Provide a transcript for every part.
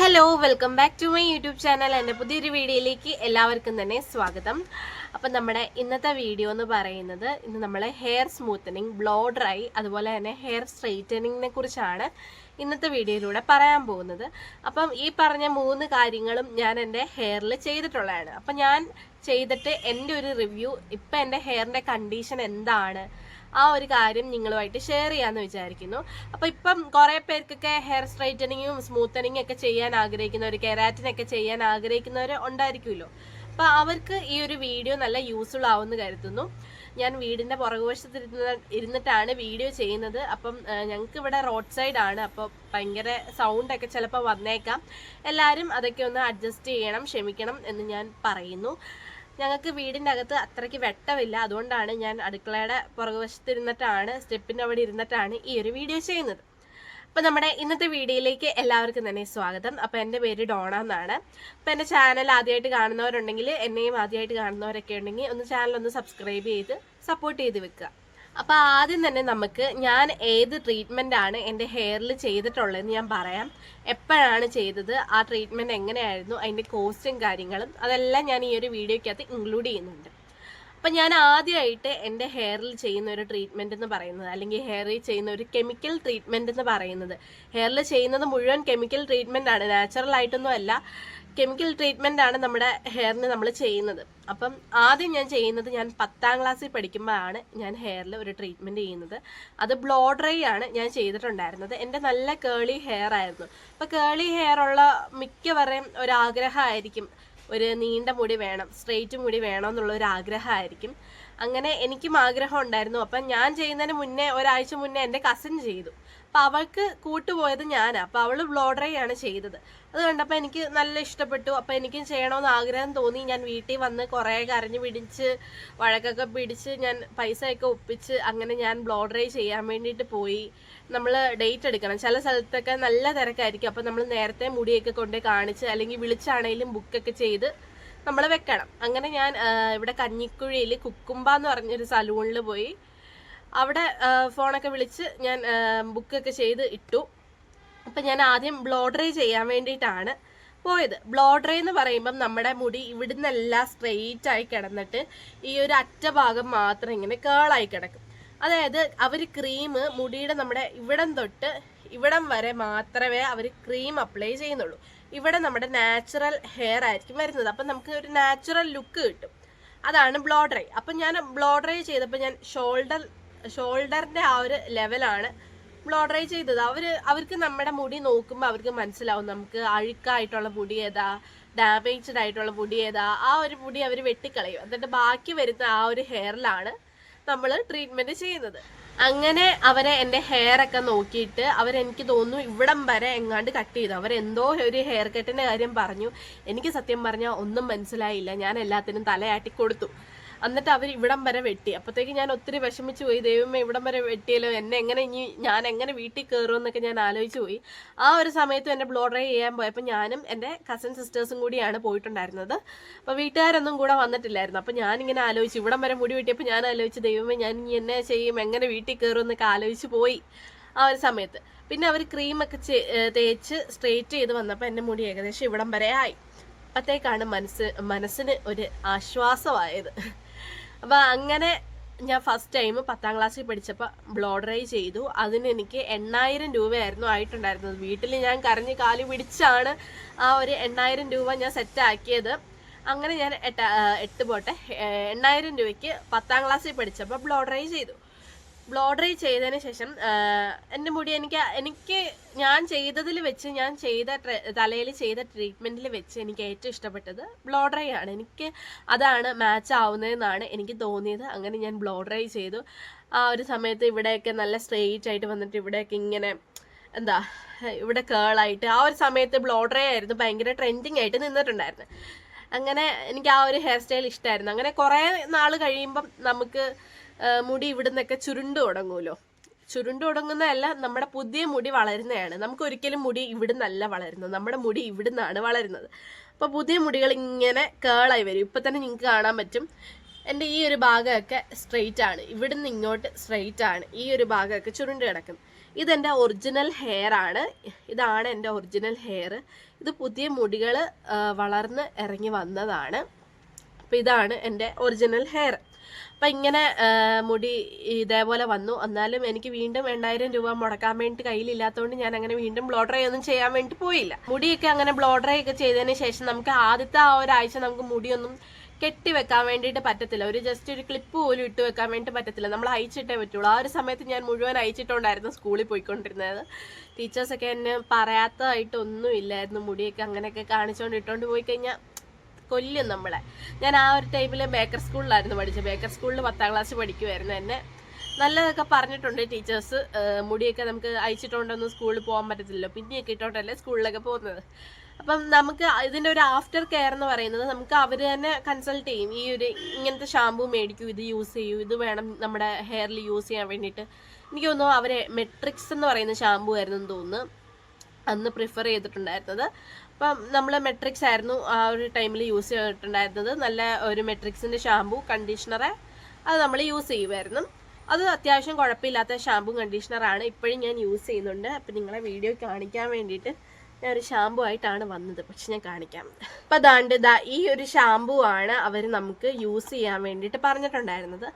Hello welcome back to my YouTube channel എന്റെ പുതിയൊരു വീഡിയോയിലേക്ക് എല്ലാവർക്കും തന്നെ സ്വാഗതം. അപ്പം നമ്മുടെ ഇന്നത്തെ വീഡിയോ എന്ന് പറയുന്നത് ഇന്ന് നമ്മൾ ഹെയർ സ്മൂത്തനിങ് ബ്ലോ ഡ്രൈ അതുപോലെ തന്നെ ഹെയർ സ്ട്രെയിറ്റനിങ്ങിനെ കുറിച്ചാണ് ഇന്നത്തെ വീഡിയോയിലൂടെ പറയാൻ പോകുന്നത്. അപ്പം ഈ പറഞ്ഞ മൂന്ന് കാര്യങ്ങളും ഞാൻ എന്റെ ഹെയറിൽ ചെയ്തിട്ടുള്ളതാണ്. അപ്പം ഞാൻ ചെയ്തിട്ട് എന്റെ ഒരു റിവ്യൂ ഇപ്പം എന്റെ ഹെയറിന്റെ കണ്ടീഷൻ എന്താണ്? ആ ഒരു കാര്യം നിങ്ങളുമായിട്ട് ഷെയർ ചെയ്യാമെന്ന് വിചാരിക്കുന്നു. അപ്പോൾ ഇപ്പം കുറേ പേർക്കൊക്കെ ഹെയർ സ്ട്രൈറ്റനിങ്ങും സ്മൂത്തനിങ്ങും ഒക്കെ ചെയ്യാൻ ആഗ്രഹിക്കുന്നവർ കെരാറ്റിനൊക്കെ ചെയ്യാൻ ആഗ്രഹിക്കുന്നവർ ഉണ്ടായിരിക്കുമല്ലോ. അപ്പോൾ അവർക്ക് ഈ ഒരു വീഡിയോ നല്ല യൂസ്ഫുൾ ആവുമെന്ന് കരുതുന്നു. ഞാൻ വീടിന്റെ പുറകുവശത്ത് ഇരുന്ന ഇരുന്നിട്ടാണ് വീഡിയോ ചെയ്യുന്നത്. അപ്പം ഞങ്ങൾക്ക് ഇവിടെ റോഡ് സൈഡാണ് അപ്പോൾ ഭയങ്കര സൗണ്ടൊക്കെ ചിലപ്പോൾ വന്നേക്കാം. എല്ലാവരും അതൊക്കെ ഒന്ന് അഡ്ജസ്റ്റ് ചെയ്യണം ക്ഷമിക്കണം എന്ന് ഞാൻ പറയുന്നു. ഞങ്ങൾക്ക് വീടിന്റെ അകത്ത് അത്രയ്ക്ക് വെട്ടമില്ല. അതുകൊണ്ടാണ് ഞാൻ അടുക്കളയുടെ പുറകുവശത്ത് ഇരുന്നിട്ടാണ് സ്റ്റെപ്പിന്റെ അവിടെ ഇരുന്നിട്ടാണ് ഈ ഒരു വീഡിയോ ചെയ്യുന്നത്. അപ്പോൾ നമ്മുടെ ഇന്നത്തെ വീഡിയോയിലേക്ക് എല്ലാവർക്കും തന്നെ സ്വാഗതം. അപ്പോൾ എന്റെ പേര് ഡോണ എന്നാണ്. അപ്പോൾ എന്റെ ചാനൽ ആദ്യമായിട്ട് കാണുന്നവരുണ്ടെങ്കിൽ എന്നെയും ആദ്യമായിട്ട് കാണുന്നവരൊക്കെ ഉണ്ടെങ്കിൽ ഒന്ന് ചാനൽ ഒന്ന് സബ്സ്ക്രൈബ് ചെയ്ത് സപ്പോർട്ട് ചെയ്ത് വെക്കുക. അപ്പോൾ ആദ്യം തന്നെ നമുക്ക് ഞാൻ ഏത് ട്രീറ്റ്മെന്റ് ആണ് എന്റെ ഹെയറിൽ ചെയ്തിട്ടുള്ളതെന്ന് ഞാൻ പറയാം. എപ്പോഴാണ് ചെയ്തത് ആ ട്രീറ്റ്മെന്റ് എങ്ങനെയായിരുന്നു അതിന്റെ കോസ്റ്റും കാര്യങ്ങളും അതെല്ലാം ഞാൻ ഈ ഒരു വീഡിയോക്കകത്ത് ഇൻക്ലൂഡ് ചെയ്യുന്നുണ്ട്. അപ്പം ഞാൻ ആദ്യമായിട്ട് എന്റെ ഹെയറിൽ ചെയ്യുന്ന ഒരു ട്രീറ്റ്മെന്റ് എന്ന് പറയുന്നത് അല്ലെങ്കിൽ ഹെയറിൽ ചെയ്യുന്ന ഒരു കെമിക്കൽ ട്രീറ്റ്മെന്റ് എന്ന് പറയുന്നത്. ഹെയറിൽ ചെയ്യുന്നത് മുഴുവൻ കെമിക്കൽ ട്രീറ്റ്മെന്റ് ആണ് നാച്ചുറൽ ആയിട്ടൊന്നും അല്ല കെമിക്കൽ ട്രീറ്റ്മെന്റ് ആണ് നമ്മുടെ ഹെയറിന് നമ്മൾ ചെയ്യുന്നത്. അപ്പം ആദ്യം ഞാൻ ചെയ്യുന്നത് ഞാൻ പത്താം ക്ലാസ്സിൽ പഠിക്കുമ്പോഴാണ് ഞാൻ ഹെയറിൽ ഒരു ട്രീറ്റ്മെന്റ് ചെയ്യുന്നത്. അത് ബ്ലോ ഡ്രൈ ആണ് ഞാൻ ചെയ്തിട്ടുണ്ടായിരുന്നത്. എന്റെ നല്ല കേളി ഹെയർ ആയിരുന്നു. അപ്പോൾ കേളി ഹെയർ ഉള്ള മിക്കവരെയും ഒരാഗ്രഹമായിരിക്കും. ഒരു നീണ്ട മുടി വേണം സ്ട്രെയിറ്റ് മുടി വേണം എന്നുള്ള ഒരു ആഗ്രഹമായിരിക്കും. അങ്ങനെ എനിക്കും ആഗ്രഹം ഉണ്ടായിരുന്നു. അപ്പം ഞാൻ ചെയ്യുന്നതിന് മുന്നേ ഒരാഴ്ച മുന്നേ എന്റെ കസിൻ ചെയ്തു. അപ്പം അവൾക്ക് കൂട്ടുപോയത് ഞാനാണ് അപ്പം അവൾ ബ്ലോഡ്രൈ ആണ് ചെയ്തത്. അത് കണ്ടപ്പോൾ എനിക്ക് നല്ല ഇഷ്ടപ്പെട്ടു. അപ്പം എനിക്കും ചെയ്യണമെന്ന് ആഗ്രഹം തോന്നി. ഞാൻ വീട്ടിൽ വന്ന് കുറേ കരഞ്ഞു പിടിച്ച് വഴക്കൊക്കെ പിടിച്ച് ഞാൻ പൈസയൊക്കെ ഒപ്പിച്ച് അങ്ങനെ ഞാൻ ബ്ലോഡറി ചെയ്യാൻ വേണ്ടിയിട്ട് പോയി. നമ്മൾ ഡേറ്റ് എടുക്കണം. ചില സ്ഥലത്തൊക്കെ നല്ല തിരക്കായിരിക്കും. അപ്പം നമ്മൾ നേരത്തെ മുടിയൊക്കെ കൊണ്ട് കാണിച്ച് അല്ലെങ്കിൽ വിളിച്ചാണേലും ബുക്കൊക്കെ ചെയ്ത് നമ്മൾ വെക്കണം. അങ്ങനെ ഞാൻ ഇവിടെ കഞ്ഞിക്കുഴിയിൽ കുക്കുമ്പ എന്ന് പറഞ്ഞൊരു സലൂണിൽ പോയി. അവിടെ ഫോണൊക്കെ വിളിച്ച് ഞാൻ ബുക്കൊക്കെ ചെയ്ത് ഇട്ടു. അപ്പം ഞാൻ ആദ്യം ബ്ലോഡറി ചെയ്യാൻ വേണ്ടിയിട്ടാണ് പോയത്. ബ്ലോഡറി എന്ന് പറയുമ്പം നമ്മുടെ മുടി ഇവിടുന്നെല്ലാം സ്ട്രെയിറ്റ് ആയി കിടന്നിട്ട് ഈ ഒരു അറ്റ ഭാഗം മാത്രം ഇങ്ങനെ കേളായി കിടക്കും. അതായത് അവർ ക്രീം മുടിയുടെ നമ്മുടെ ഇവിടം തൊട്ട് ഇവിടം വരെ മാത്രമേ അവർ ക്രീം അപ്ലൈ ചെയ്യുന്നുള്ളൂ. ഇവിടെ നമ്മുടെ നാച്ചുറൽ ഹെയർ ആയിരിക്കും വരുന്നത്. അപ്പം നമുക്ക് ഒരു നാച്ചുറൽ ലുക്ക് കിട്ടും. അതാണ് ബ്ലോഡറി അപ്പം ഞാൻ ബ്ലോഡറി ചെയ്തപ്പോൾ ഞാൻ ഷോൾഡർ ഷോൾഡറിന്റെ ആ ഒരു ലെവലാണ്. ഓർഡർ ചെയ്തത്. അവർ അവർക്ക് നമ്മുടെ മുടി നോക്കുമ്പോൾ അവർക്ക് മനസ്സിലാവും നമുക്ക് അഴുക്കായിട്ടുള്ള മുടി ഏതാ ഡാമേജ്ഡ് ആയിട്ടുള്ള മുടി ഏതാ ആ ഒരു മുടി അവർ വെട്ടിക്കളയും. എന്നിട്ട് ബാക്കി വരുന്ന ആ ഒരു ഹെയറിലാണ് നമ്മൾ ട്രീറ്റ്മെന്റ് ചെയ്യുന്നത്. അങ്ങനെ അവരെ എന്റെ ഹെയർ ഒക്കെ നോക്കിയിട്ട് അവരെനിക്ക് തോന്നുന്നു ഇവിടം വരെ എങ്ങാണ്ട് കട്ട് ചെയ്തു. അവരെന്തോ ഒരു ഹെയർ കട്ടിന്റെ കാര്യം പറഞ്ഞു. എനിക്ക് സത്യം പറഞ്ഞാൽ ഒന്നും മനസ്സിലായില്ല. ഞാൻ എല്ലാത്തിനും തലയാട്ടി കൊടുത്തു. എന്നിട്ട് അവർ ഇവിടം വരെ വെട്ടി. അപ്പോഴത്തേക്ക് ഞാൻ ഒത്തിരി വിഷമിച്ചു പോയി. ദൈവമേ ഇവിടം വരെ വെട്ടിയല്ലോ. എന്നെ എങ്ങനെ ഇനി ഞാൻ എങ്ങനെ വീട്ടിൽ കയറുമെന്നൊക്കെ ഞാൻ ആലോചിച്ചു പോയി. ആ ഒരു സമയത്ത് എന്നെ ബ്ലോ ഡ്രൈ ചെയ്യാൻ പോയപ്പോൾ ഞാനും എന്റെ കസിൻ സിസ്റ്റേഴ്സും കൂടിയാണ് പോയിട്ടുണ്ടായിരുന്നത്. അപ്പോൾ വീട്ടുകാരൊന്നും കൂടെ വന്നിട്ടില്ലായിരുന്നു. അപ്പോൾ ഞാനിങ്ങനെ ആലോചിച്ചു. ഇവിടം വരെ മുടി വെട്ടിയപ്പോൾ ഞാൻ ആലോചിച്ചു ദൈവമേ ഞാൻ ഇനി എന്നെ ചെയ്യും? എങ്ങനെ വീട്ടിൽ കയറും എന്നൊക്കെ ആലോചിച്ച് പോയി ആ ഒരു സമയത്ത്. പിന്നെ അവർ ക്രീമൊക്കെ തേച്ച് സ്ട്രെയിറ്റ് ചെയ്ത് വന്നപ്പോൾ എന്റെ മുടി ഏകദേശം ഇവിടം വരെ ആയി. അപ്പോഴത്തേക്കാണ് മനസ്സ് മനസ്സിന് ഒരു ആശ്വാസമായത്. അപ്പോൾ അങ്ങനെ ഞാൻ ഫസ്റ്റ് ടൈം പത്താം ക്ലാസ്സിൽ പഠിച്ചപ്പോൾ ബ്ലോ ഡ്രൈ ചെയ്തു. അതിന് എനിക്ക് എണ്ണായിരം രൂപയായിരുന്നു ആയിട്ടുണ്ടായിരുന്നത്. വീട്ടിൽ ഞാൻ കരഞ്ഞ് കാലി പിടിച്ചാണ് ആ ഒരു എണ്ണായിരം രൂപ ഞാൻ സെറ്റാക്കിയത് അങ്ങനെ ഞാൻ എട്ട് എട്ട് പോട്ടെ എണ്ണായിരം രൂപയ്ക്ക് പത്താം ക്ലാസ്സിൽ പഠിച്ചപ്പോൾ ബ്ലോ ഡ്രൈ ചെയ്തു. ബ്ലോ ഡ്രൈ ചെയ്തതിന് ശേഷം എന്റെ മുടി എനിക്ക് എനിക്ക് ഞാൻ ചെയ്തതിൽ വെച്ച് ഞാൻ ചെയ്ത തലയിൽ ചെയ്ത ട്രീറ്റ്മെന്റിൽ വെച്ച് എനിക്ക് ഏറ്റവും ഇഷ്ടപ്പെട്ടത് ബ്ലോ ഡ്രൈ ആണ്. എനിക്ക് അതാണ് മാച്ച് ആവുന്നതെന്നാണ് എനിക്ക് തോന്നിയത്. അങ്ങനെ ഞാൻ ബ്ലോഡറി ചെയ്തു. ആ ഒരു സമയത്ത് ഇവിടെയൊക്കെ നല്ല സ്ട്രെയിറ്റ് ആയിട്ട് വന്നിട്ട് ഇവിടെയൊക്കെ ഇങ്ങനെ എന്താ ഇവിടെ കേളായിട്ട് ആ ഒരു സമയത്ത് ബ്ലോഡറി ആയിരുന്നു ഭയങ്കര ട്രെൻഡിങ് ആയിട്ട് നിന്നിട്ടുണ്ടായിരുന്നു. അങ്ങനെ എനിക്ക് ആ ഒരു ഹെയർ സ്റ്റൈൽ ഇഷ്ടമായിരുന്നു അങ്ങനെ കുറേ നാൾ കഴിയുമ്പം നമുക്ക് മുടി ഇവിടുന്നൊക്കെ ചുരുണ്ട് തുടങ്ങുമല്ലോ. ചുരുണ്ട് തുടങ്ങുന്നതല്ല നമ്മുടെ പുതിയ മുടി വളരുന്നതാണ്. നമുക്ക് ഒരിക്കലും മുടി ഇവിടുന്നല്ല വളരുന്നത്. നമ്മുടെ മുടി ഇവിടുന്നാണ് വളരുന്നത്. അപ്പോൾ പുതിയ മുടികൾ ഇങ്ങനെ കേളായി വരും. ഇപ്പം തന്നെ നിങ്ങൾക്ക് കാണാൻ പറ്റും. എന്റെ ഈ ഒരു ഭാഗമൊക്കെ സ്ട്രെയിറ്റ് ആണ്. ഇവിടുന്ന് ഇങ്ങോട്ട് സ്ട്രെയിറ്റ് ആണ്. ഈ ഒരു ഭാഗമൊക്കെ ചുരുണ്ട് കിടക്കും ഇതെന്റെ ഒറിജിനൽ ഹെയർ ആണ്. ഇതാണ് എന്റെ ഒറിജിനൽ ഹെയർ ഇത് പുതിയ മുടികൾ വളർന്ന് ഇറങ്ങി വന്നതാണ്. അപ്പോൾ ഇതാണ് എന്റെ ഒറിജിനൽ ഹെയർ അപ്പം ഇങ്ങനെ മുടി ഇതേപോലെ വന്നു. എന്നാലും എനിക്ക് വീണ്ടും എണ്ണായിരം രൂപ മുടക്കാൻ വേണ്ടി കയ്യിലില്ലാത്തതുകൊണ്ട് ഞാൻ അങ്ങനെ വീണ്ടും ബ്ലോ ഡ്രൈ ഒന്നും ചെയ്യാൻ വേണ്ടി പോയില്ല. മുടിയൊക്കെ അങ്ങനെ ബ്ലോ ഡ്രൈ ഒക്കെ ചെയ്തതിന് ശേഷം നമുക്ക് ആദ്യത്തെ ആ ഒരാഴ്ച നമുക്ക് മുടിയൊന്നും കെട്ടി വെക്കാൻ വേണ്ടിയിട്ട് പറ്റത്തില്ല. ഒരു ജസ്റ്റ് ഒരു ക്ലിപ്പ് പോലും ഇട്ട് വെക്കാൻ വേണ്ടി പറ്റത്തില്ല. നമ്മൾ അയച്ചിട്ടേ പറ്റുള്ളൂ. ആ ഒരു സമയത്ത് ഞാൻ മുഴുവൻ അയച്ചിട്ടുണ്ടായിരുന്നു സ്കൂളിൽ പോയിക്കൊണ്ടിരുന്നത്. ടീച്ചേഴ്സൊക്കെ എന്നെ പറയാത്തതായിട്ടൊന്നും ഇല്ലായിരുന്നു മുടിയൊക്കെ അങ്ങനെയൊക്കെ കാണിച്ചുകൊണ്ട് ഇട്ടുകൊണ്ട് പോയി കഴിഞ്ഞാൽ കൊല്ലും നമ്മളെ. ഞാൻ ആ ഒരു ടൈമിൽ ബേക്കർ സ്കൂളിലായിരുന്നു പഠിച്ചത്. ബേക്കർ സ്കൂളിൽ പത്താം ക്ലാസ് പഠിക്കുമായിരുന്നു എന്നെ. നല്ലതൊക്കെ പറഞ്ഞിട്ടുണ്ട് ടീച്ചേഴ്സ് മുടിയൊക്കെ നമുക്ക് അയച്ചിട്ടുണ്ടൊന്നും സ്കൂളിൽ പോകാൻ പറ്റത്തില്ലല്ലോ. പിന്നെയൊക്കെ ഇട്ടോണ്ടല്ലേ സ്കൂളിലൊക്കെ പോകുന്നത്. അപ്പം നമുക്ക് ഇതിന്റെ ഒരു ആഫ്റ്റർ കെയർ എന്ന് പറയുന്നത് നമുക്ക് അവർ തന്നെ കൺസൾട്ട് ചെയ്യും. ഈ ഒരു ഇങ്ങനത്തെ ഷാമ്പു മേടിക്കൂ ഇത് യൂസ് ചെയ്യൂ ഇത് വേണം നമ്മുടെ ഹെയറിൽ യൂസ് ചെയ്യാൻ വേണ്ടിയിട്ട്. എനിക്ക് തോന്നുന്നു അവരെ മെട്രിക്സ് എന്ന് പറയുന്ന ഷാമ്പു ആയിരുന്നു എന്ന് തോന്നുന്നു. അന്ന് പ്രിഫർ ചെയ്തിട്ടുണ്ടായിരുന്നത്. അപ്പം നമ്മൾ മെട്രിക്സ് ആയിരുന്നു ആ ഒരു ടൈമിൽ യൂസ് ചെയ്തിട്ടുണ്ടായിരുന്നത്. നല്ല ഒരു മെട്രിക്സിന്റെ ഷാമ്പു കണ്ടീഷണറ് അത് നമ്മൾ യൂസ് ചെയ്യുമായിരുന്നു അത് അത്യാവശ്യം കുഴപ്പമില്ലാത്ത ഷാമ്പു കണ്ടീഷണറാണ് ഇപ്പോഴും ഞാൻ യൂസ് ചെയ്യുന്നുണ്ട്. അപ്പം നിങ്ങളെ വീഡിയോ കാണിക്കാൻ വേണ്ടിയിട്ട് ഞാൻ ഒരു ഷാമ്പു ആയിട്ടാണ് വന്നത്. പക്ഷെ ഞാൻ കാണിക്കാം. അപ്പം അതാണ്ട് ദാ ഈ ഒരു ഷാമ്പു ആണ് അവർ നമുക്ക് യൂസ് ചെയ്യാൻ വേണ്ടിയിട്ട് പറഞ്ഞിട്ടുണ്ടായിരുന്നത്.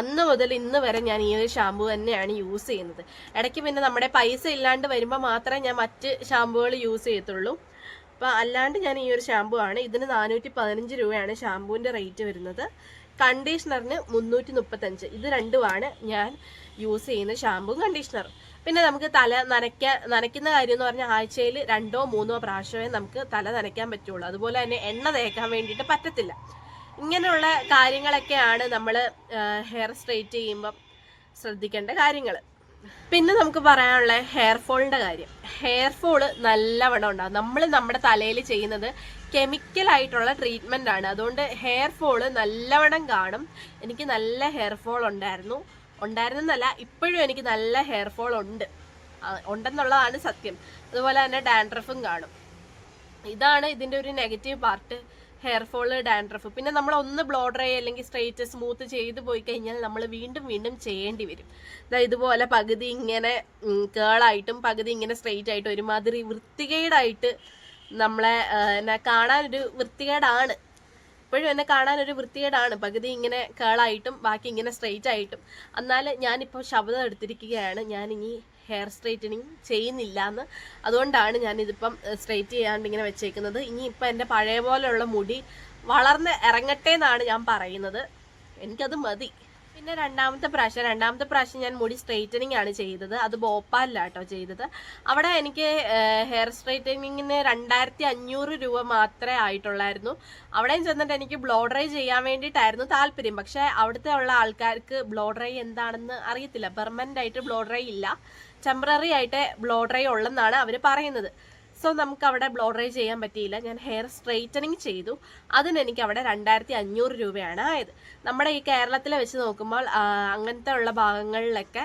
അന്ന് മുതൽ ഇന്ന് വരെ ഞാൻ ഈ ഒരു ഷാമ്പു തന്നെയാണ് യൂസ് ചെയ്യുന്നത്. ഇടയ്ക്ക് പിന്നെ നമ്മുടെ പൈസ ഇല്ലാണ്ട് വരുമ്പോൾ മാത്രമേ ഞാൻ മറ്റ് ഷാമ്പുകൾ യൂസ് ചെയ്യത്തുള്ളൂ. അപ്പോൾ അല്ലാണ്ട് ഞാൻ ഈ ഒരു ഷാമ്പു ആണ്. ഇതിന് നാനൂറ്റി പതിനഞ്ച് രൂപയാണ് ഷാമ്പുവിന്റെ റേറ്റ് വരുന്നത്. കണ്ടീഷണറിന് മുന്നൂറ്റി മുപ്പത്തഞ്ച് ഇത് രണ്ടുമാണ് ഞാൻ യൂസ് ചെയ്യുന്ന ഷാമ്പുവും കണ്ടീഷണറും പിന്നെ നമുക്ക് തല നനയ്ക്കാൻ നനയ്ക്കുന്ന കാര്യം എന്ന് പറഞ്ഞാൽ ആഴ്ചയിൽ രണ്ടോ മൂന്നോ പ്രാവശ്യമേ നമുക്ക് തല നനയ്ക്കാൻ പറ്റുള്ളൂ. അതുപോലെ തന്നെ എണ്ണ തേക്കാൻ വേണ്ടിയിട്ട് പറ്റത്തില്ല. ഇങ്ങനെയുള്ള കാര്യങ്ങളൊക്കെയാണ് നമ്മൾ ഹെയർ സ്ട്രെയിറ്റ് ചെയ്യുമ്പം ശ്രദ്ധിക്കേണ്ട കാര്യങ്ങൾ പിന്നെ നമുക്ക് പറയാനുള്ള ഹെയർ ഫോളിന്റെ കാര്യം. ഹെയർ ഫോൾ നല്ലവണ്ണം ഉണ്ടാകും നമ്മൾ നമ്മുടെ തലയിൽ ചെയ്യുന്നത് കെമിക്കൽ ആയിട്ടുള്ള ട്രീറ്റ്മെന്റ് ആണ്. അതുകൊണ്ട് ഹെയർ ഫോൾ നല്ലവണ്ണം കാണും. എനിക്ക് നല്ല ഹെയർ ഫോൾ ഉണ്ടായിരുന്നു. ഉണ്ടായിരുന്നെന്നല്ല ഇപ്പോഴും എനിക്ക് നല്ല ഹെയർ ഫോൾ ഉണ്ട്. ഉണ്ടെന്നുള്ളതാണ് സത്യം. അതുപോലെ തന്നെ ഡാൻഡ്രഫും കാണും. ഇതാണ് ഇതിന്റെ ഒരു നെഗറ്റീവ് പാർട്ട് ഹെയർ ഡാൻഡ്രഫ് പിന്നെ നമ്മൾ ഒന്ന് ബ്ലോ ഡ്രൈ അല്ലെങ്കിൽ സ്ട്രെയിറ്റ് സ്മൂത്ത് ചെയ്ത് പോയി കഴിഞ്ഞാൽ നമ്മൾ വീണ്ടും വീണ്ടും ചെയ്യേണ്ടി വരും. ഇതുപോലെ പകുതി ഇങ്ങനെ കേളായിട്ടും പകുതി ഇങ്ങനെ സ്ട്രെയിറ്റ് ആയിട്ടും ഒരുമാതിരി വൃത്തികേടായിട്ട് നമ്മളെ എന്നാ കാണാനൊരു വൃത്തികേടാണ്. ഇപ്പോഴും എന്നെ കാണാൻ ഒരു വൃത്തികേടാണ്. പകുതി ഇങ്ങനെ കേളായിട്ടും ബാക്കി ഇങ്ങനെ സ്ട്രെയിറ്റ് ആയിട്ടും. എന്നാൽ ഞാനിപ്പോൾ ശബ്ദം എടുത്തിരിക്കുകയാണ്. ഞാനിനി ഹെയർ സ്ട്രെയിറ്റനിങ് ചെയ്യുന്നില്ല എന്ന് അതുകൊണ്ടാണ് ഞാനിതിപ്പം സ്ട്രെയിറ്റ് ചെയ്യാണ്ട് ഇങ്ങനെ വെച്ചേക്കുന്നത്. ഇനി ഇപ്പം എന്റെ പഴയ പോലെയുള്ള മുടി വളർന്ന് ഇറങ്ങട്ടെ എന്നാണ് ഞാൻ പറയുന്നത്. എനിക്കത് മതി. പിന്നെ രണ്ടാമത്തെ പ്രാവശ്യം രണ്ടാമത്തെ പ്രാവശ്യം ഞാൻ മുടി സ്ട്രെയിറ്റനിങ് ആണ് ചെയ്തത്. അത് ഭോപ്പാലിലാട്ടോ ചെയ്തത്. അവിടെ എനിക്ക് ഹെയർ സ്ട്രെയിറ്റനിങ്ങിന് രണ്ടായിരത്തി അഞ്ഞൂറ് രൂപ മാത്രമേ ആയിട്ടുള്ളായിരുന്നു. അവിടെയും ചെന്നിട്ട് എനിക്ക് ബ്ലോ ഡ്രൈ ചെയ്യാൻ വേണ്ടിയിട്ടായിരുന്നു താല്പര്യം. പക്ഷേ അവിടുത്തെ ഉള്ള ആൾക്കാർക്ക് ബ്ലോ ഡ്രൈ എന്താണെന്ന് അറിയത്തില്ല. പെർമനന്റ് ആയിട്ട് ബ്ലോ ഡ്രൈ ഇല്ല. ടെമ്പററി ആയിട്ട് ബ്ലോ ഡ്രൈ ഉള്ളെന്നാണ് അവർ പറയുന്നത്. സോ നമുക്ക് അവിടെ ബ്ലോ ഡ്രൈ ചെയ്യാൻ പറ്റിയില്ല. ഞാൻ ഹെയർ സ്ട്രെയിറ്റനിങ് ചെയ്തു. അതിന് എനിക്ക് അവിടെ രണ്ടായിരത്തി അഞ്ഞൂറ് രൂപയാണ് ആയത്. നമ്മുടെ ഈ കേരളത്തിൽ വെച്ച് നോക്കുമ്പോൾ അങ്ങനത്തെ ഉള്ള ഭാഗങ്ങളിലൊക്കെ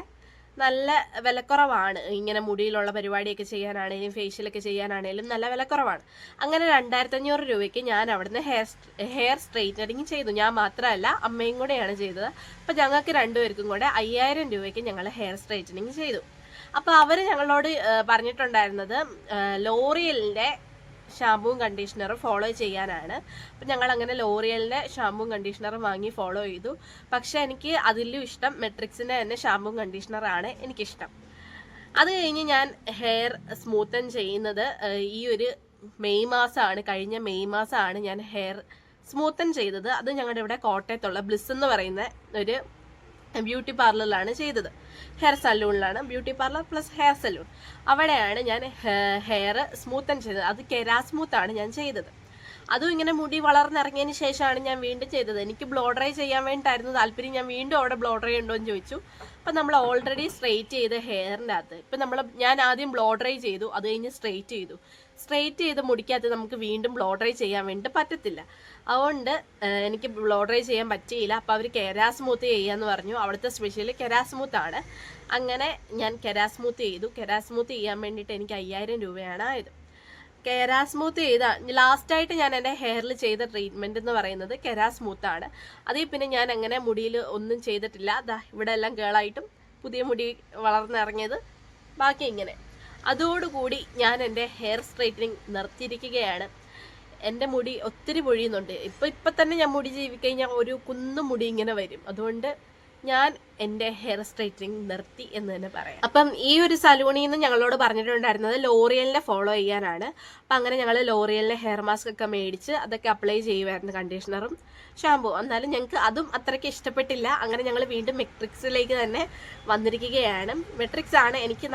നല്ല വിലക്കുറവാണ്. ഇങ്ങനെ മുടിയിലുള്ള പരിപാടിയൊക്കെ ചെയ്യാനാണേലും ഫേഷ്യലൊക്കെ ചെയ്യാനാണേലും നല്ല വിലക്കുറവാണ്. അങ്ങനെ രണ്ടായിരത്തി അഞ്ഞൂറ് രൂപയ്ക്ക് ഞാൻ അവിടുന്ന് ഹെയർ ഹെയർ സ്ട്രെയിറ്റനിങ് ചെയ്തു. ഞാൻ മാത്രമല്ല അമ്മയും കൂടെയാണ് ചെയ്തത്. അപ്പം ഞങ്ങൾക്ക് രണ്ടുപേർക്കും കൂടെ അയ്യായിരം രൂപയ്ക്ക് ഞങ്ങൾ ഹെയർ സ്ട്രെയിറ്റനിങ് ചെയ്തു. അപ്പോൾ അവർ ഞങ്ങളോട് പറഞ്ഞിട്ടുണ്ടായിരുന്നത് ലോറിയലിന്റെ ഷാമ്പൂവും കണ്ടീഷണറും ഫോളോ ചെയ്യാനാണ്. അപ്പം ഞങ്ങൾ അങ്ങനെ ലോറിയലിന്റെ ഷാമ്പൂവും കണ്ടീഷണറും വാങ്ങി ഫോളോ ചെയ്തു. പക്ഷേ എനിക്ക് അതിലും ഇഷ്ടം മെട്രിക്സിന്റെ തന്നെ ഷാമ്പുവും കണ്ടീഷണറാണ് എനിക്കിഷ്ടം. അത് കഴിഞ്ഞ് ഞാൻ ഹെയർ സ്മൂത്തൻ ചെയ്യുന്നത് ഈ ഒരു മെയ് മാസമാണ് കഴിഞ്ഞ മെയ് മാസമാണ് ഞാൻ ഹെയർ സ്മൂത്തൻ ചെയ്തത്. അത് ഞങ്ങളുടെ ഇവിടെ കോട്ടയത്തുള്ള ബ്ലിസ് എന്ന് പറയുന്ന ഒരു ബ്യൂട്ടി പാർലറിലാണ് ചെയ്തത്. Hair സലൂണിലാണ് beauty parlour plus hair salon. അവിടെയാണ് ഞാൻ ഹെയർ സ്മൂത്തൻ ചെയ്തത്. അത് കെരാ സ്മൂത്താണ് ഞാൻ ചെയ്തത്. അതും ഇങ്ങനെ മുടി വളർന്നിറങ്ങിയതിന് ശേഷമാണ് ഞാൻ വീണ്ടും ചെയ്തത്. എനിക്ക് ബ്ലോ ഡ്രൈ ചെയ്യാൻ വേണ്ടിയിട്ടായിരുന്നു താല്പര്യം. ഞാൻ വീണ്ടും അവിടെ ബ്ലോ ഡ്രൈ ഉണ്ടോ എന്ന് ചോദിച്ചു. അപ്പം നമ്മൾ ഓൾറെഡി സ്ട്രെയിറ്റ് ചെയ്ത ഹെയറിന്റെ അകത്ത്. ഇപ്പം നമ്മൾ ഞാൻ ആദ്യം ബ്ലോ ഡ്രൈ ചെയ്തു. അത് കഴിഞ്ഞ് സ്ട്രെയിറ്റ് ചെയ്തു. സ്ട്രെയിറ്റ് ചെയ്ത് മുടിക്കകത്ത് നമുക്ക് വീണ്ടും ബ്ലോ ഡ്രൈ ചെയ്യാൻ വേണ്ടി പറ്റത്തില്ല. അതുകൊണ്ട് എനിക്ക് ബ്ലോ ഡ്രൈ ചെയ്യാൻ പറ്റിയില്ല. അപ്പോൾ അവർ കെരാസ്മൂത്ത് ചെയ്യാന്ന് പറഞ്ഞു. അവിടുത്തെ സ്പെഷ്യൽ കെരാസ് സ്മൂത്ത് ആണ്. അങ്ങനെ ഞാൻ കെരാസ്മൂത്ത് ചെയ്തു. കെരാസ്മൂത്ത് ചെയ്യാൻ വേണ്ടിയിട്ട് എനിക്ക് അയ്യായിരം രൂപയാണ് ആയത്. കെരാ സ്മൂത്ത് ചെയ്ത ലാസ്റ്റായിട്ട് ഞാൻ എന്റെ ഹെയറിൽ ചെയ്ത ട്രീറ്റ്മെന്റ് എന്ന് പറയുന്നത് കെരാ ആണ്. അതിൽ പിന്നെ ഞാൻ അങ്ങനെ മുടിയിൽ ഒന്നും ചെയ്തിട്ടില്ല. ദാ ഇവിടെ എല്ലാം കേളായിട്ടും പുതിയ മുടി വളർന്നിറങ്ങിയത്. ബാക്കി ഇങ്ങനെ. അതോടുകൂടി ഞാൻ എന്റെ ഹെയർ സ്ട്രൈറ്റനിങ് നിർത്തിയിരിക്കുകയാണ്. എന്റെ മുടി ഒത്തിരി പൊഴിയുന്നുണ്ട്. ഇപ്പം ഇപ്പം തന്നെ ഞാൻ മുടി ജീവിക്കഴിഞ്ഞാൽ ഒരു കുന്നു മുടി ഇങ്ങനെ വരും. അതുകൊണ്ട് ഞാൻ എന്റെ ഹെയർ സ്ട്രൈറ്റനിങ് നിർത്തി എന്ന് തന്നെ പറയാം. അപ്പം ഈ ഒരു സലൂണിൽ നിന്ന് ഞങ്ങളോട് പറഞ്ഞിട്ടുണ്ടായിരുന്നത് ലോറിയലിനെ ഫോളോ ചെയ്യാനാണ്. അപ്പം അങ്ങനെ ഞങ്ങൾ ലോറിയലിലെ ഹെയർ മാസ്ക് ഒക്കെ മേടിച്ച് അതൊക്കെ അപ്ലൈ ചെയ്യുമായിരുന്നു കണ്ടീഷണറും ഷാമ്പു എന്നാലും ഞങ്ങൾക്ക് അതും അത്രയ്ക്ക് ഇഷ്ടപ്പെട്ടില്ല. അങ്ങനെ ഞങ്ങൾ വീണ്ടും മെട്രിക്സിലേക്ക് തന്നെ വന്നിരിക്കുകയാണ്. മെട്രിക്സ് ആണ് എനിക്ക്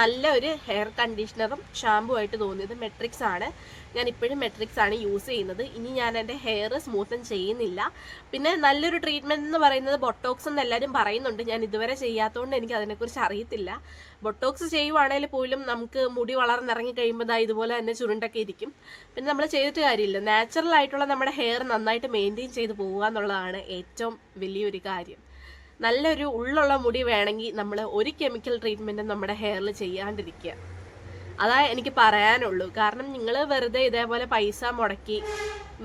നല്ല ഒരു ഹെയർ കണ്ടീഷണറും ഷാമ്പു ആയിട്ട് തോന്നിയത്. മെട്രിക്സ് ആണ്. ഞാൻ ഇപ്പോഴും മെട്രിക്സ് ആണ് യൂസ് ചെയ്യുന്നത്. ഇനി ഞാൻ എന്റെ ഹെയർ സ്മൂത്തൻ ചെയ്യുന്നില്ല. പിന്നെ നല്ലൊരു ട്രീറ്റ്മെന്റ് എന്ന് പറയുന്നത് ബൊട്ടോക്സ് എന്ന് എല്ലാവരും പറയുന്നുണ്ട്. ഞാൻ ഇതുവരെ ചെയ്യാത്തതുകൊണ്ട് എനിക്ക് അതിനെക്കുറിച്ച് അറിയത്തില്ല. ബൊട്ടോക്സ് ചെയ്യുവാണെങ്കിൽ പോലും നമുക്ക് മുടി വളർന്നിറങ്ങി കഴിയുമ്പോൾ ദാ ഇതുപോലെ തന്നെ ചുരുണ്ടൊക്കെ ഇരിക്കും. പിന്നെ നമ്മൾ ചെയ്തിട്ട് കാര്യമില്ല. നാച്ചുറൽ ആയിട്ടുള്ള നമ്മുടെ ഹെയർ നന്നായിട്ട് മെയിന്റെയിൻ ചെയ്ത് പോവുക എന്നുള്ളതാണ് ഏറ്റവും വലിയൊരു കാര്യം. നല്ലൊരു ഉള്ളുള്ള മുടി വേണമെങ്കിൽ നമ്മൾ ഒരു കെമിക്കൽ ട്രീറ്റ്മെന്റും നമ്മുടെ ഹെയറിൽ ചെയ്യാണ്ടിരിക്കുക. അതാ എനിക്ക് പറയാനുള്ളൂ. കാരണം നിങ്ങൾ വെറുതെ ഇതേപോലെ പൈസ മുടക്കി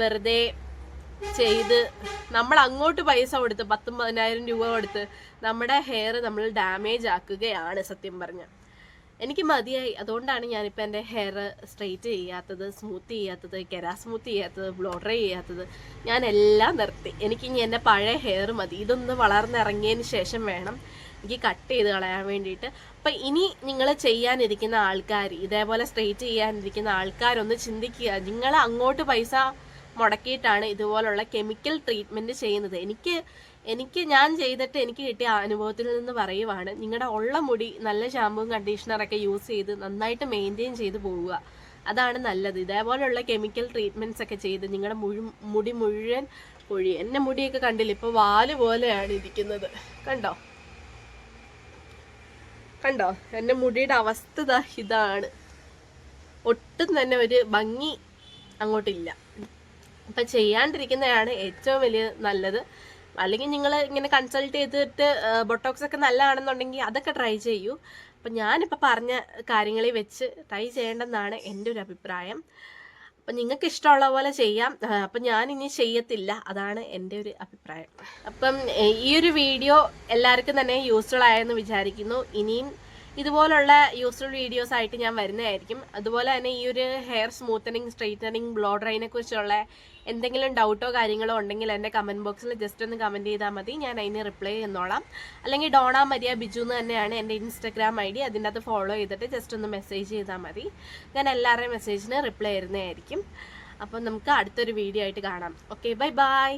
വെറുതെ ചെയ്ത് നമ്മൾ അങ്ങോട്ട് പൈസ കൊടുത്ത് പത്തും പതിനായിരം രൂപ കൊടുത്ത് നമ്മുടെ ഹെയർ നമ്മൾ ഡാമേജ് ആക്കുകയാണ് സത്യം പറഞ്ഞ. എനിക്ക് മതിയായി. അതുകൊണ്ടാണ് ഞാനിപ്പോൾ എന്റെ ഹെയർ സ്ട്രെയിറ്റ് ചെയ്യാത്തത് സ്മൂത്ത് ചെയ്യാത്തത് കെരാ സ്മൂത്ത് ചെയ്യാത്തത് ബ്ലോഡർ ചെയ്യാത്തത്. ഞാൻ എല്ലാം നിർത്തി. എനിക്ക് ഇനി എന്റെ പഴയ ഹെയർ മതി. ഇതൊന്ന് വളർന്നിറങ്ങിയതിന് ശേഷം വേണം എനിക്ക് കട്ട് ചെയ്ത് കളയാൻ വേണ്ടിയിട്ട്. അപ്പം ഇനി നിങ്ങൾ ചെയ്യാനിരിക്കുന്ന ആൾക്കാർ ഇതേപോലെ സ്ട്രെയിറ്റ് ചെയ്യാനിരിക്കുന്ന ആൾക്കാരൊന്ന് ചിന്തിക്കുക. നിങ്ങൾ അങ്ങോട്ട് പൈസ മുടക്കിയിട്ടാണ് ഇതുപോലുള്ള കെമിക്കൽ ട്രീറ്റ്മെന്റ് ചെയ്യുന്നത്. എനിക്ക് എനിക്ക് ഞാൻ ചെയ്തിട്ട് എനിക്ക് കിട്ടിയ അനുഭവത്തിൽ നിന്ന് പറയുവാണ് നിങ്ങളുടെ ഉള്ള മുടി നല്ല ഷാമ്പുവും കണ്ടീഷണറൊക്കെ യൂസ് ചെയ്ത് നന്നായിട്ട് മെയിന്റെയിൻ ചെയ്ത് പോവുക. അതാണ് നല്ലത്. ഇതേപോലെയുള്ള കെമിക്കൽ ട്രീറ്റ്മെന്റ്സ് ഒക്കെ ചെയ്ത് നിങ്ങളുടെ മുഴു മുടി മുഴുവൻ പൊഴി എന്റെ മുടിയൊക്കെ കണ്ടില്ല? ഇപ്പോൾ വാൽ പോലെയാണ് ഇരിക്കുന്നത്. കണ്ടോ? കണ്ടോ? എന്റെ മുടിയുടെ അവസ്ഥ ഇതാണ്. ഒട്ടും തന്നെ ഒരു ഭംഗി അങ്ങോട്ടില്ല. അപ്പം ചെയ്യാണ്ടിരിക്കുന്നതാണ് ഏറ്റവും വലിയ നല്ലത്. അല്ലെങ്കിൽ നിങ്ങൾ ഇങ്ങനെ കൺസൾട്ട് ചെയ്തിട്ട് ബൊട്ടോക്സ് ഒക്കെ നല്ലതാണെന്നുണ്ടെങ്കിൽ അതൊക്കെ ട്രൈ ചെയ്യൂ. അപ്പം ഞാനിപ്പോൾ പറഞ്ഞ കാര്യങ്ങളിൽ വെച്ച് ട്രൈ ചെയ്യേണ്ടെന്നാണ് എന്റെ ഒരു അഭിപ്രായം. അപ്പം നിങ്ങൾക്ക് ഇഷ്ടമുള്ള പോലെ ചെയ്യാം. അപ്പം ഞാൻ ഇനി ചെയ്യത്തില്ല. അതാണ് എന്റെ ഒരു അഭിപ്രായം. അപ്പം ഈ ഒരു വീഡിയോ എല്ലാവർക്കും തന്നെ യൂസ്ഫുൾ ആയെന്ന് വിചാരിക്കുന്നു. ഇനിയും ഇതുപോലുള്ള യൂസ്ഫുൾ വീഡിയോസ് ആയിട്ട് ഞാൻ വരുന്നതായിരിക്കും. അതുപോലെ തന്നെ ഈ ഒരു ഹെയർ സ്മൂത്തനിങ് സ്ട്രെയിറ്റനിങ് ബ്ലോ ഡ്രൈനെ കുറിച്ചുള്ള എന്തെങ്കിലും ഡൗട്ടോ കാര്യങ്ങളോ ഉണ്ടെങ്കിൽ എന്റെ കമന്റ് ബോക്സിൽ ജസ്റ്റ് ഒന്ന് കമന്റ് ചെയ്താൽ മതി. ഞാൻ അതിന് റിപ്ലൈ ചെയ്യുന്നോളാം. അല്ലെങ്കിൽ ഡോണ മരിയ ബിജു എന്ന് തന്നെയാണ് എന്റെ ഇൻസ്റ്റഗ്രാം ഐ ഡി. അതിന്റെ അത് ഫോളോ ചെയ്തിട്ട് ജസ്റ്റ് ഒന്ന് മെസ്സേജ് ചെയ്താൽ മതി. ഞാൻ എല്ലാവരുടെയും മെസ്സേജിന് റിപ്ലൈ തരുന്നതായിരിക്കും. അപ്പോൾ നമുക്ക് അടുത്തൊരു വീഡിയോ ആയിട്ട് കാണാം. Okay bye bye